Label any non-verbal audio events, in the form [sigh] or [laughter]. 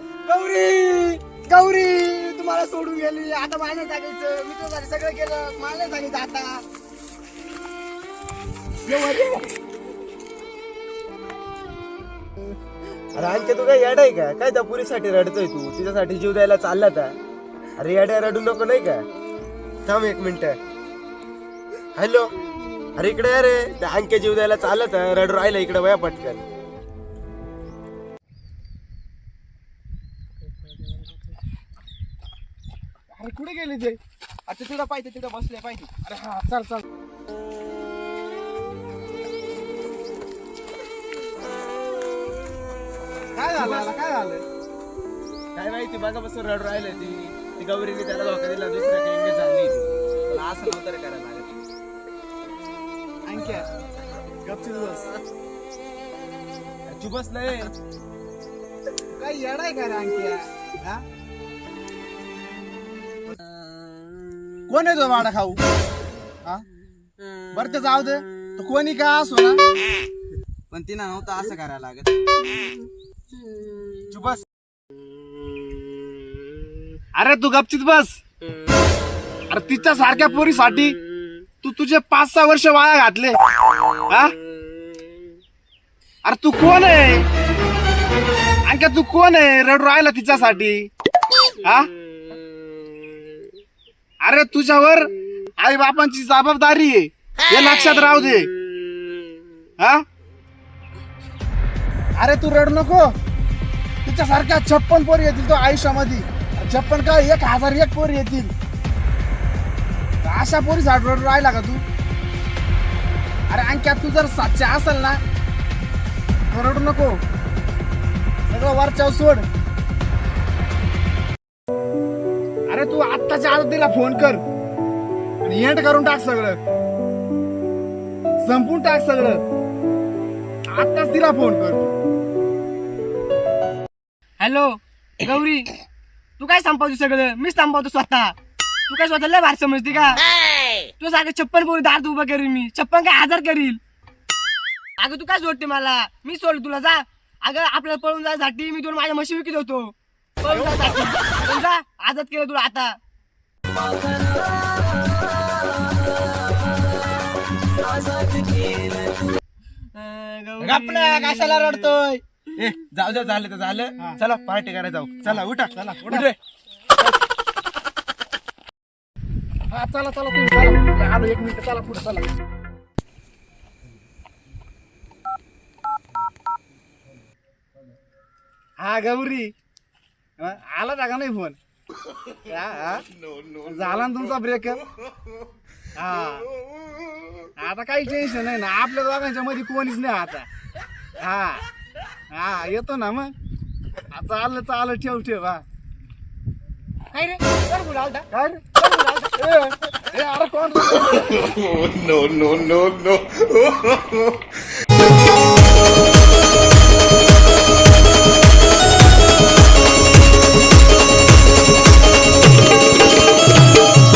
गौरी गौरी तुम्हाला सोडून गेली. आता मला नाही टाकायचं मी सगळं केलं मला नाही सांगायचं आता. अरे आणखी तू काय येड आहे का? काय त्या पुरीसाठी रडतोय तू? तिच्यासाठी जीव द्यायला चालला का? अरे येड्या रडू नको नाही का? थांब एक मिनिट. हॅलो? अरे इकडे अरे त्या अंके जीव द्यायला चालत रडू राहिला इकडे वया पटकन. अरे कुठे गेले ते? आता तिथं पाहिजे तिथं बसले पाहिजे. अरे हा चल चल. काय झालं? काय झालं? काय माहिती बघा बसून रडू राहिलं ती. ती गौरीने त्याला धोका दिला दुसऱ्या काही झाली. मला असं नव्हतं रे करायला लागत. अंक्या गपचूप बस. तू बस नाही काय येडाय का रे अंक्या? हा? कोण आहे तो वाडा खाऊ? हा? बरं ते जाऊ दे. तो कोणी का असो ना? पण तिनं नव्हतं असं करायला लागत. तू बस. अरे तू गपचित बस. अरे तिच्या सारख्या पोरीसाठी तू तुझे पाच सहा वर्ष वाया घातले. हा? अरे तू कोण आहे? आणखी तू कोण आहे? रडू राहिला तिच्यासाठी. हा? अरे तुझ्यावर आई बापांची जबाबदारी आहे. हे लक्षात राहू दे. हा? अरे तू रड नको. तिच्यासारख्या छप्पन पोरी येतील तो आयुष्यामध्ये. छप्पन का एक हजार एक पोरी येतील. अशा पोरी रडू राहिला का तू? अरे अंक्या तू जर सातशे असेल ना रडू नको. सगळं वरच्यावर सोड. अरे तू आत्ताच्या आज तिला फोन कर. आणि एंड करून टाक सगळं. संपून टाक सगळं. आत्ताच तिला फोन कर. हॅलो गौरी तू काय संपवतो सगळं? मीच संपवतो स्वतः. तू काय स्वतःला भार समजते का? तू सारखं छप्पन पोरी दार उभा करील मी. छप्पन काय आजार करील? अगं तू काय सोडते मला? मी सोड तुला जा. अगं आपल्याला पळून जायसाठी मी तुला माझ्या म्हशी विकत होतो. पळून जायसाठी. आजाद केलं तुला आता. आपल्या कशाला रडतोय? ए जाऊ दे झालं तर झालं. चला पार्टी करायला जाऊ. चला उठा. चला, उठ. रे. हा चला चला तुम्ही चला. आलो एक मिनिट चला पुढे चला. हा गौरी. आला का नाही फोन. हा, हा? झाला ना तुमचा ब्रेकअप हा. आता काही टेन्शन नाही ना. आपल्या दोघांच्या मध्ये कोणीच नाही आता. हा. हा येतो ना मग. हा, चाललं चाललं. ठेव ठेव हा. काय रे? कोण? काय रे? ए, ए, अरे कोण [laughs] no, no, no, no. [laughs]